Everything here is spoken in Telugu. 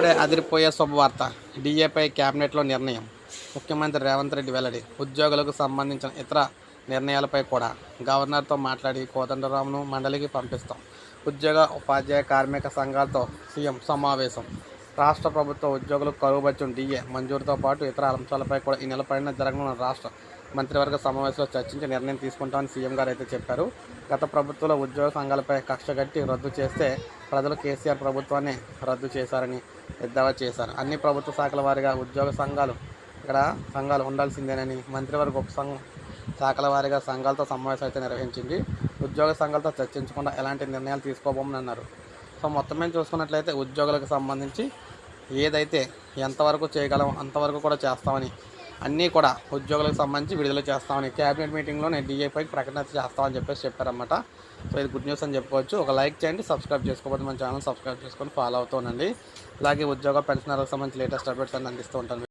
ఇప్పుడే అదిరిపోయే శుభవార్త. డిఏపై కేబినెట్లో నిర్ణయం. ముఖ్యమంత్రి రేవంత్ రెడ్డి వెల్లడి. ఉద్యోగులకు సంబంధించిన ఇతర నిర్ణయాలపై కూడా గవర్నర్తో మాట్లాడి కోదండరామును మండలికి పంపిస్తాం. ఉద్యోగ ఉపాధ్యాయ కార్మిక సంఘాలతో సీఎం సమావేశం. రాష్ట్ర ప్రభుత్వ ఉద్యోగులకు కరువు బత్యం డిఏ మంజూరుతో పాటు ఇతర అంశాలపై కూడా ఈ నెల పైన జరగనున్న రాష్ట్ర మంత్రివర్గ సమావేశంలో చర్చించి నిర్ణయం తీసుకుంటామని సీఎం గారు అయితే చెప్పారు. గత ప్రభుత్వంలో ఉద్యోగ సంఘాలపై కక్ష కట్టి రద్దు చేస్తే ప్రజలు కేసీఆర్ ప్రభుత్వాన్ని రద్దు చేశారని ఎద్దావా చేశారు. అన్ని ప్రభుత్వ శాఖల వారిగా ఉద్యోగ సంఘాలు ఇక్కడ సంఘాలు ఉండాల్సిందేనని మంత్రివర్గ ఉప సంఘం శాఖల వారీగా సంఘాలతో సమావేశం అయితే నిర్వహించింది. ఉద్యోగ సంఘాలతో చర్చించకుండా ఎలాంటి నిర్ణయాలు తీసుకోబోమని అన్నారు. సో మొత్తం మేము చూసుకున్నట్లయితే ఉద్యోగులకు సంబంధించి ఏదైతే ఎంతవరకు చేయగలం అంతవరకు కూడా చేస్తామని అన్నీ కూడా ఉద్యోగులకు సంబంధించి విడుదల చేస్తామని క్యాబినెట్ మీటింగ్లో నేను డిఏపై ప్రకటన చేస్తామని చెప్పేసి చెప్పారన్నమాట. సో ఇది గుడ్ న్యూస్ అని చెప్పుకోవచ్చు. ఒక లైక్ చేయండి సబ్స్క్రైబ్ చేసుకోకపోతే మన ఛానల్ సబ్స్క్రైబ్ చేసుకొని ఫాలో అవుతూ ఉండండి. అలాగే ఉద్యోగ పెన్షనర్లకు సంబంధించి లేటెస్ట్ అప్డేట్స్ అన్ని అందిస్తూ ఉంటాను.